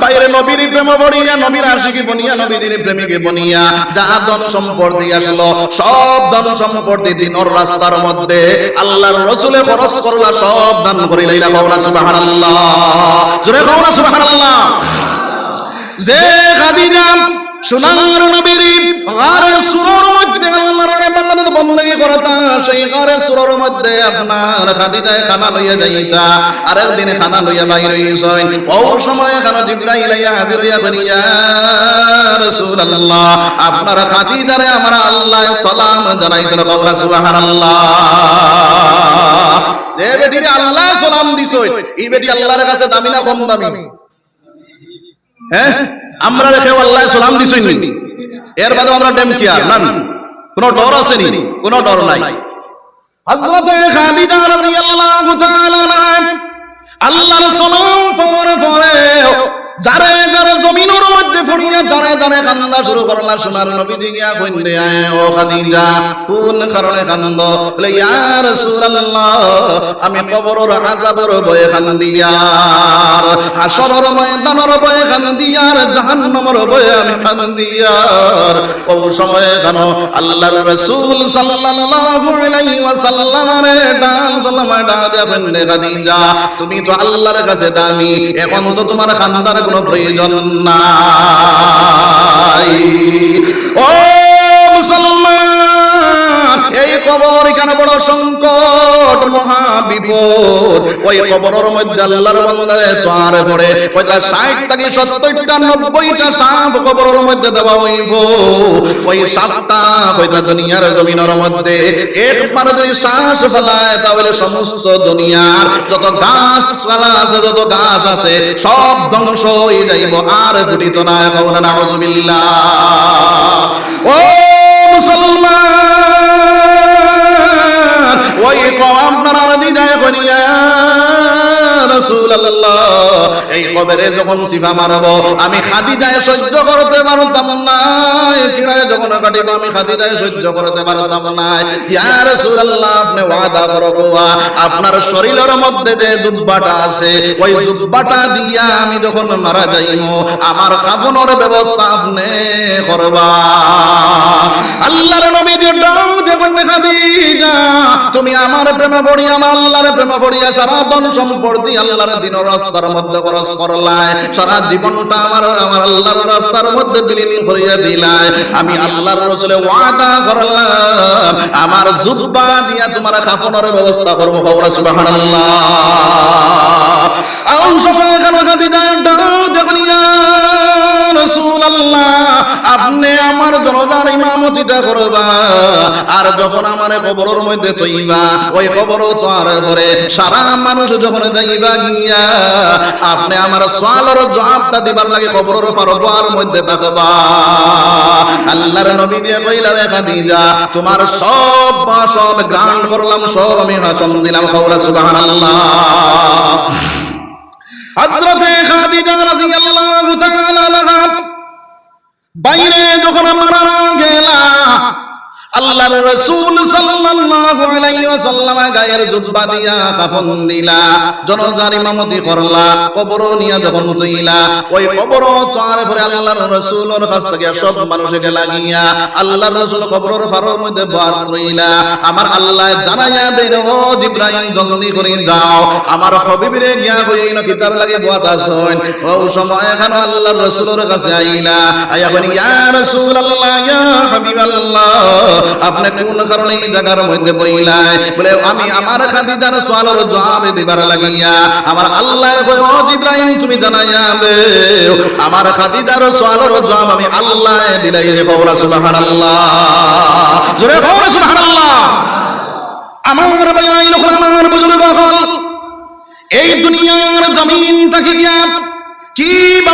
বাইরে নবীর প্রেম বনিয়া, নবীর আশিকি বনিয়া, নবীর প্রেমিকে বনিয়া। যা ধন সম্পদ দিয়ে আসলো, সব ধন সম্পদ দিনর রাস্তার মধ্যে আল্লাহর রসুলে খরচ করলা, সব দান করিলে। না কওনা সুবহানাল্লাহ। জোরে কওনা সুবহানাল্লাহ। যে খাদিজা, সোনার নবীর গারে সুরর মধ্যে আল্লাহর বন্দী করতা সেই ঘরে মধ্যে আপনার খাদিজায় খানা লইয়া যাইতা। খানা লইয়া বাইর হইছেন সময় হাজির হইয়া বলিয়া রাসূলুল্লাহ, আপনার খাদিজারে আমরা আল্লাহ সালাম জানাইছিল কবা সুবহানাল্লাহ। যে বেটিরে আল্লাহ সালাম দিছই এই বেটি আল্লাহর কাছে দামি না কম দামি? হ্যাঁ? আমরা রেখে আল্লাহ সালাম দিছই এর বাদে আমরা ডেম আর না না কোনো ডর আসেনি কোনো ডর নাই। আল্লাহ আল্লাহর সালাম পরে পরে যারে যারে জমিনের মধ্যে পড়িয়া যারে যারে কান্দা শুরু করলা, সোনার নবী দিগিয়া কইন্দে আয় ও খাদিজা, কোন কারণে বলে, ইয়া রাসূলুল্লাহ, আমি কবরের আযাবের ভয়ে কান্দিয়ার হাসরের ময়দানের ভয়ে কান্দিয়ার জাহান্নামের ভয়ে আমি কান্দিয়ার ও সময়ে কেন আল্লাহর রাসূল সাল্লাল্লাহু আলাইহি ওয়াসাল্লামের ডান খাদিজা, তুমি তো আল্লাহর কাছে দামি, এখন তো তোমার কান্দার কোনো প্রয়োজন নাই। ও মুসলমান এই বড় সংকট মহা বিপদ ওই কবরের মধ্যে আল্লাহর বান্দারে তোয়ার করে ওইটা 60 থেকে 70টা 90টা সাপ মধ্যে দেওয়া ওই ওইটা দুনিয়ার জমিনের মধ্যে, একবার যদি শ্বাস ফেলায়, তাহলে সমস্ত দুনিয়ার যত গাছ পালা আছে, যত গাছ আছে, সব ধ্বংস হয়ে যাইব। আর ঘটিত না কওনা নাউযুবিল্লাহ ও ওই কম আপনারা দিদায় করিয়া রসুল এই কবরে যখন সিফা মারব, আমি খাদিজায় সহ্য করতে পারতাম না। কিরায় যখন কাটিব, আমি খাদিজায় সহ্য করতে পারতাম না। ইয়া রাসূলুল্লাহ, আপনি ওয়াদা করো আপনার শরীরের মধ্যে যে জুব্বাটা আছে, ওই জুব্বাটা দিয়া আমি যখন মারা যাইমু, আমার কাফনের ব্যবস্থা আপনি করবা। আল্লাহর নবী যে ডাক দেখুন খাদিজা, তুমি আমার প্রেমে পড়ি আমার আল্লাহর প্রেমে পড়িয়া সারা ধন সম্পত্তি আল্লাহর দিন রাস্তার মধ্যে খরচ করলাই সারা জীবনটা আমার আমার আল্লাহর রাস্তার মধ্যে বিলীন করিয়া দিলাই আমি আল্লাহর রসুলে ওয়াদা করলাম, আমার জুব্বা দিয়া তোমার কাফনের ব্যবস্থা করব কওরা সুবহানাল্লাহ। আউ সবাই কেন খাদিজা ডাক দেখুন ইয়া আপনি আমার জনতার ইমামতিটা করবা আর যখন আমার কবরের মধ্যে তৈবা, ওই কবর পরে সারা মানুষ যখন যাইবা গিয়া, আপনি আমার জবাবটা দিবার লাগে কবরের মধ্যে থাকবা। আল্লাহর নবী দিয়ে কইলা তোমার সব সব গান করলাম, সব আমি ভাষণ দিলাম কবরা হযরতে খাদিজা তাআলা বাইরে যখন মারা গেলা আল্লাহর রাসূল সাল্লাল্লাহু আলাইহি ওয়াসাল্লাম গায়ের জুব্বা দিয়া কাফন দিলা। জনজার ইমামতি করলা, কবর নিয়া যখন তুইলা, ওই কবর চার পরে আল্লাহর রাসূলের কাছ থেকে সব মানুষকে লাগিয়া আল্লাহর রাসূল কবরের ফারর মধ্যে বার আমার আল্লাহ জানাইয়া দেন ও জিব্রাইল, জলদি করে যাও। আমার হাবিবরে গিয়া কইল কিতার লাগে দোয়াত আসুন ও সময় এখন আল্লাহর রাসূলের কাছে আইলা। আয়া বলি ইয়া রাসূলুল্লাহ, ইয়া হাবিবাল্লাহ আপনি কোন কারণে এই জায়গার মধ্যে বইলাই বলে, আমি আমার খাদিজার সোয়ালের জবাব দিবার লাগিয়া, আমার আল্লাহ কয়, ও জিব্রাইল, তুমি জানাইয়া দেও, আমার খাদিজার সোয়ালের জবাব আমি আল্লাহ দিলাই কওলা সুবহানাল্লাহ। জোরে কওলা সুবহানাল্লাহ। আমার বাইন আমার বুজুর্গ হল এই দুনিয়ার জমিন তাকিয়া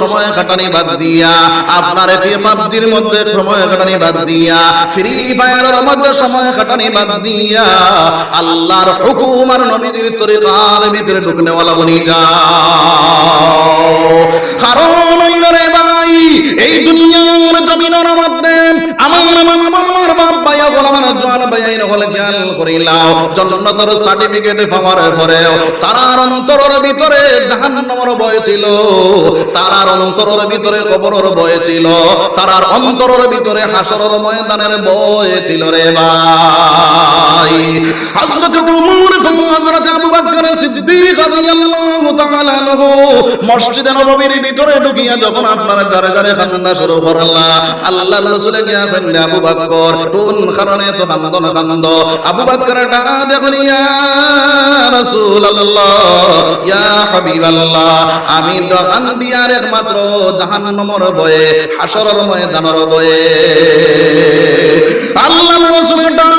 সময় বাদ দিয়া, আপনার পাবজির মধ্যে সময় কাটানি বাদ দিয়া, ফ্রি ফায়ারের মধ্যে সময় কাটানি বাদ দিয়া, আল্লাহর নবীর ভিতরে ঢুকনেওয়ালা বনি যাও। কারণ এই দুনিয়ার জমিনের মধ্যে আমার মামা আমার বাপ আমার জোয়ান ভাইয়া হলে জ্ঞান করিলাও জন্নতর সার্টিফিকেট পাওয়ার পরেও তারার অন্তরের ভিতরে জাহান্নামের ভয় ছিল, তারার অন্তরের ভিতরে কবরের ভয় ছিল, তারার অন্তরের ভিতরে হাসরের ময়দানের ভয় ছিল রে ভাই। হযরত উমর হযরত আবু বকর সিদ্দিক রাদিয়াল্লাহু তাআলা আনহু মসজিদে নববীর ভিতরে ঢুকিয়া যখন আপনারা যারে যারে কান্না শুরু করলা আল্লাহ রাসূলে গিয়া আবু বকর, কোন কারণে তো কান্দ না কান্দ আবু বকর ডানা দেখুন, ইয়া আমি দোকান দিয়ার একমাত্র জাহান্নামের ভয়ে হাসরের ময়দানের ভয়ে। আল্লাহ রাসূলের ডানা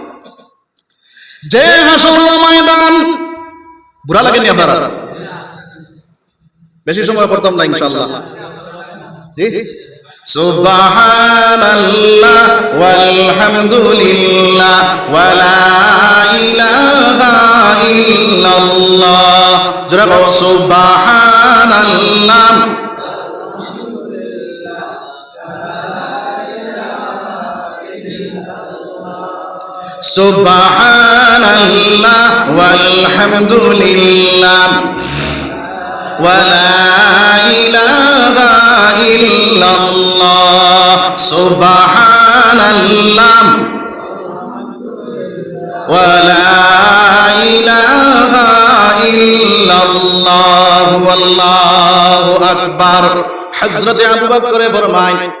যে হাসর ময়দান। বুড়া লাগেনি আপনারা? বেশি সময় করতাম না, ইনশাআল্লাহ। জি? সুবহানাল্লাহ ওয়ালহামদুলিল্লাহ ওয়ালা ইলাহা ইল্লাল্লাহ। জোরে কও সুবহানাল্লাহ। سبحان الله والحمد لله ولا إله إلا الله سبحان الله ولا إله إلا الله والله أكبر حضرت أبو بكر فرمائي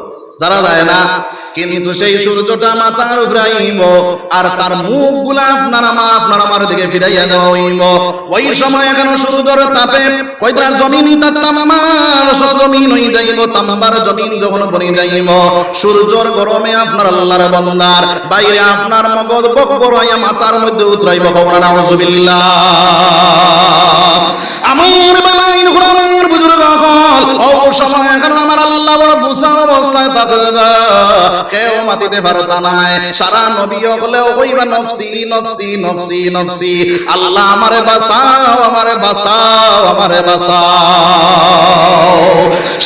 যারা যায় না, কিন্তু সেই সূর্যটা মাথার উপরে আর তার মুখগুলা আপনার আমা আপনার আমার দিকে ফিরাইয়া দেওয়া হইব। ওই সময় এখন সূর্যের তাপে জমিন যাইব তামাবার জমিন যখন বনে যাইব, সূর্যর গরমে আপনার আল্লাহর বন্দার, বাইরে আপনার মগজ বড়াইয়া মাথার মধ্যে উতরাইব নাউজুবিল্লাহ আমার বেলাইন আমার বুজুর্গ সময় এখন আমার আল্লাহ বড় বুসা অবস্থায় থাকবে কেউ মাতিতে পারতা নাই। সারা নবী হলেও কইবা নফসি নফসি নফসি নফসি। আল্লাহ আমারে আমারে আমারে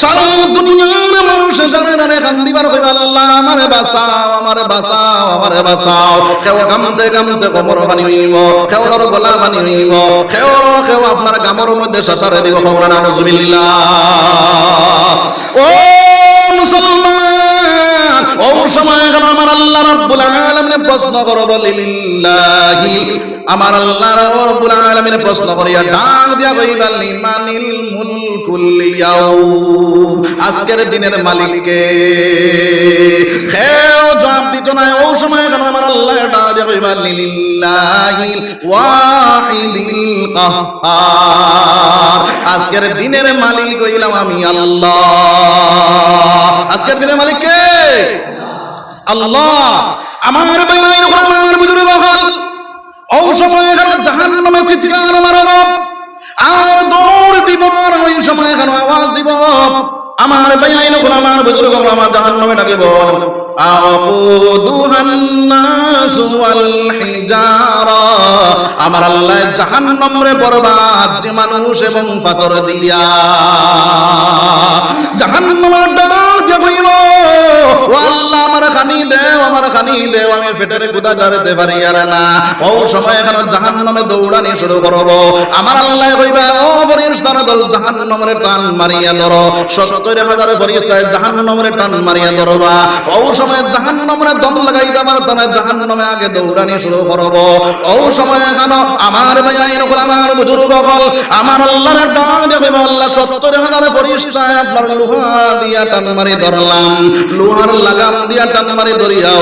সারা দুনিয়ার কইবা আল্লাহ, আমারে আমারে আমারে কেউ কোমর হইব হইব, কেউ কেউ আপনার গামর মধ্যে সাঁতারে দিব। খবর নাউজুবিল্লাহ ও মুসলমান সময় এখন আমার আল্লাহ রাব্বুল আলামিন প্রশ্ন করব লিল্লাহি। আমার আল্লাহ রাব্বুল আলামিন প্রশ্ন করিয়া ডাক দিয়া কইবা, লিমানিল মুলকুল ইয়াউম। আজকের দিনের মালিক কে কেউ জবাব দিত না ও সময় এখন আমার আল্লাহ ডাক দিয়া কইবা লিল্লাহিল ওয়াহিদিল কাহ্হার আজকের দিনের মালিক হইলাম আমি আল্লাহ। আজকের দিনের মালিক কে? আল্লাহ আমার বেমাইন আমার বুজুর্গ বহাল। ও সময় এখানে জাহান নামে চিৎকার মারব আর দৌড় দিব আর ওই সময় এখানে আওয়াজ দিব। আমার বেআইন আমার আমার জাহান নামে ডাকে বল। আমার আল্লাহ জাহান্নামরে বরবাদ, যে মানুষ এবং পাথর দিয়া। জাহান্নামের ডাক খানি দেও আমি হাজার ফরিস্তায় জাহান্নামরে টান মারিয়া করব। ও সময় এখন, আমার ভাই এরকম আমার বুজুর্গ হাজার ফরিস্তায় আপনার দিয়া টান মারি ধরলাম। লোহার লাগাম দিয়া টান মারি ধরিয়াও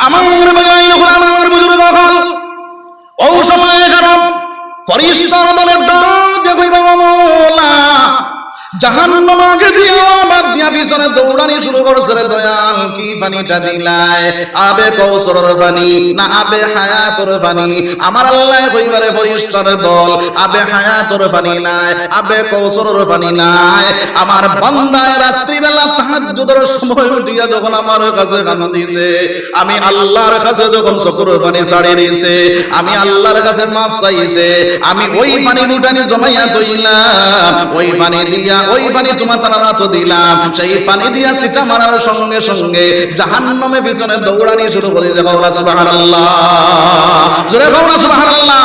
আমার বাগাই নখন আমার বুজুর্গ হল ও সময় খারাপ ফরিস্তার দলের ডাক যে কইবা মাওলা জাহান্নাম আগে দিয়া বাদ দিয়া পিছনে দৌড়ানি শুরু করছে রে দয়াল, কি পানিটা দিলাই? আবে না আবে দল, আবে নাই আবে নাই। বান্দায় ওই পানি উঠানি জমাইয়া দইলাম ওই পানি দিয়া, ওই পানি তোমার তারা দিলাম, সেই পানি দিয়া মারার সঙ্গে সঙ্গে জাহান্নামে পিছনে দৌড়ানি শুরু করে বাবা সুবহানাল্লাহ জোরে বাবা সুবহানাল্লাহ।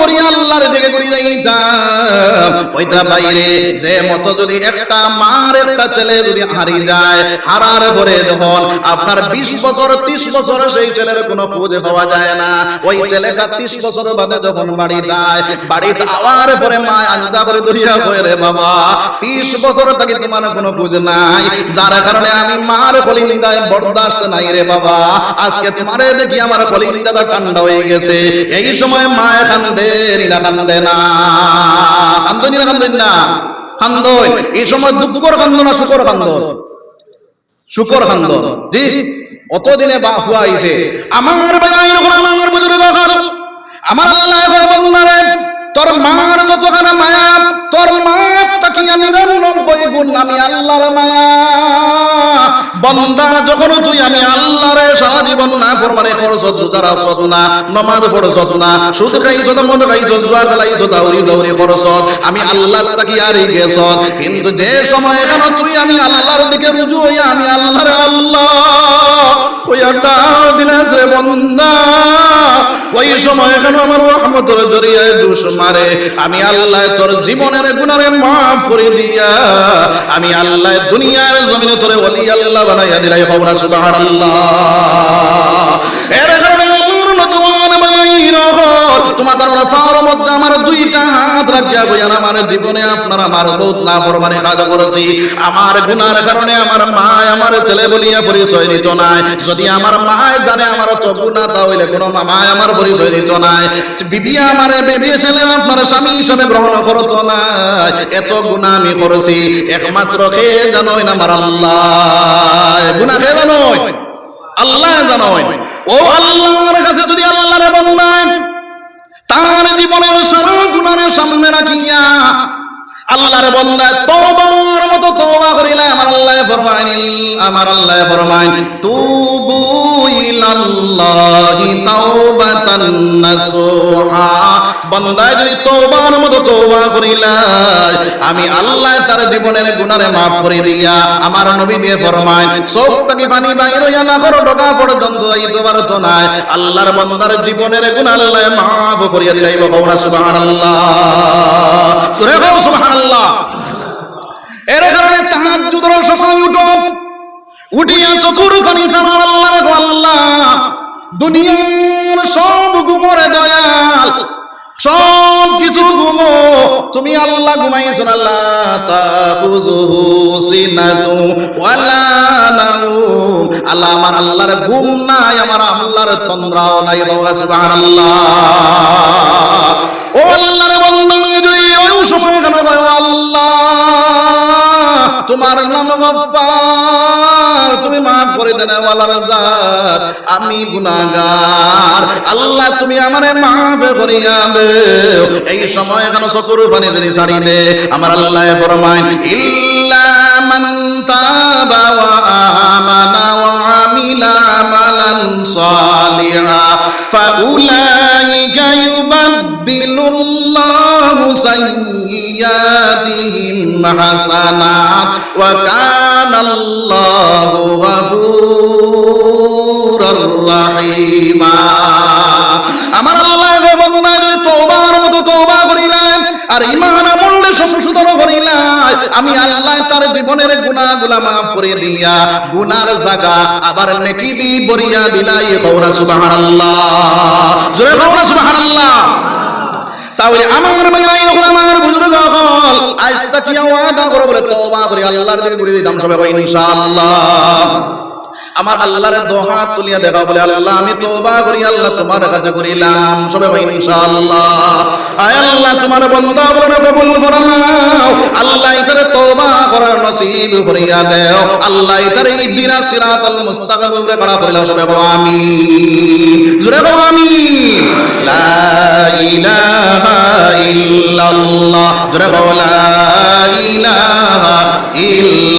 করি, আল্লাহর দিকে করি যাইতাম ওইটা বাইরে, যে যদি একটা মার, একটা ছেলে যদি যায়, হারার পরে যখন আপনার বিশ বছর বছর সেই ছেলের কোনো পাওয়া যায় না। ওই ছেলেটা বছর বাদে যখন বাড়ি যায় পরে মা করে কয়, রে বাবা বছর থেকে তোমার কোনো নাই। যার কারণে আমি মার কলিঙ্গায় বরদাস্ত নাই রে বাবা। আজকে তোমারে দেখি আমার কলিঙ্গাটা ঠান্ডা হয়ে গেছে। এই সময় মা কান্দে নীলা কান্দে না কান্দো নীলা কান্দেন না কান্দন এই সময় দুঃখর কান্দ না শুকর কান্দ শুকর কান্দ জি অতদিনে বা হুয়া আমার আমার বুজুর্গ আমার আল্লাহ তোর মার যতখানা মায়া, তোর মা তাকিয়া নিরানব্বই গুণ আমি আল্লাহর মায়া। বন্দা যখন তুই আমি আল্লাহরে সারা জীবন না ফরমানে করছ রোজার আসত না না, সুদ মদ জুয়া দাউরি দাউরি আমি আল্লাহ তাকি আর কিন্তু যে সময় কেন তুই আমি আল্লাহর দিকে রুজু হইয়া আমি আল্লাহরে আল্লাহ বন্দা। ওই সময় এখন আমার রহমতের জরিয়ায় দুষ মারে, আমি আল্লাহ তোর জীবনের গুণারে মাফ করে দিয়া, আমি আল্লাহ দুনিয়ার জমিনে তোরে আল্লাহ বানাইয়া দিলাই কবরা সুবাহ এর হল তোমাদের মধ্যে আমার দুইটা হাত রাখিয়া গইয়া আমার জীবনে আপনার আমার বহুত না ফরমানে কাজ করেছি। আমার গুনার কারণে আমার মা আমার ছেলে বলিয়া পরিচয় দিত নাই। যদি আমার মা জানে আমার তো গুণা তাহলে কোনো মা আমার পরিচয় দিত নাই। বিবি আমার বেবি ছেলে আপনার স্বামী হিসাবে গ্রহণ করত না এত গুণা আমি একমাত্র জানোই আল্লাহ। গুণা কে আল্লাহ জানোই। যদি আল্লাহর বন্দায় তার জীবনের সারা গুণারে সামনে রাখিয়া আল্লাহর বন্দা তোবার মতো তোবা করিলে আমার আল্লাহ ফরমাইন আমার আল্লাহ ফরমাইন তুবু ইলাল্লাহি তাওবাতান নাসুহা বান্দায় যদি তওবার মতো তওবা করিলাই আমি আল্লাহ তার জীবনের গুনারে মাফ করে দিয়া আমার নবী দিয়ে ফরমায় সব থেকে পানি বাইর হইয়া না করো, ডগা পর্যন্ত যাইতে পারতো না আল্লাহর বান্দার জীবনের গুনাহ আল্লাহ মাফ করিয়া দিলাইব, কওনা সুবহানাল্লাহ। সুবহানাল্লাহ। এর কারণে সময় উঠো। উঠিয়া চকুর আল্লাহ গো আল্লাহ। দুনিয়ার সব গুমরে দয়াল সব কিছু গুমো। তুমি আল্লাহ ঘুমাইছো না, আল্লাহ আল্লাহ আল্লাহর ঘুম নাই আমার আল্লাহর তন্দ্রাও নাই বাবা তুমি মাফ করে দেন আমি গুনাহগার। আল্লাহ, তুমি আমারে মাফ করিয়া এই সময় কেন চকুর পানি যদি ছাড়ি আমার আল্লাহ হাসানাত ওয়া কানাল্লাহু গফুরার রাহিমা আমার আল্লাহ গো বান্দা যদি তওবার মতো তওবা করিলেন আর ঈমান আমলে সংশোধন করিলাই আমি আল্লাহ তার জীবনের গুনাহগুলা মাফ করে দিয়া, গুনার জায়গা আবার নেকি দি বরিয়া দিলাই, কওনা সুবহানাল্লাহ। জোরে কওনা সুবহানাল্লাহ। তাহলে আমার ভাই আমার বুজুর্গ হল, আজ তাকিয়া ওয়াদা করো বলে তওবা করে আল্লাহর দিকে ঘুরে দিলাম সবাই ইনশাআল্লাহ। আমার আল্লাহর দোহা তুলিয়া দেখা বলে, আল্লাহ, আমি তওবা করি, আল্লাহ তোমার কাছে করিলাম। সবে কই ইনশাআল্লাহ। আয় আল্লাহ, তোমার বান্দা বলে কবুল ফরমাও। আল্লাহ ইতারে তওবা করার নসিব করিয়া দেও। আল্লাহ ইতারে ইদিনা সিরাতাল মুস্তাকিম উপরে করা করিলাম। সবাই কই আমিন। জোরে কই আমিন। লা ইলাহা ইল্লাল্লাহ। জোরে কও লা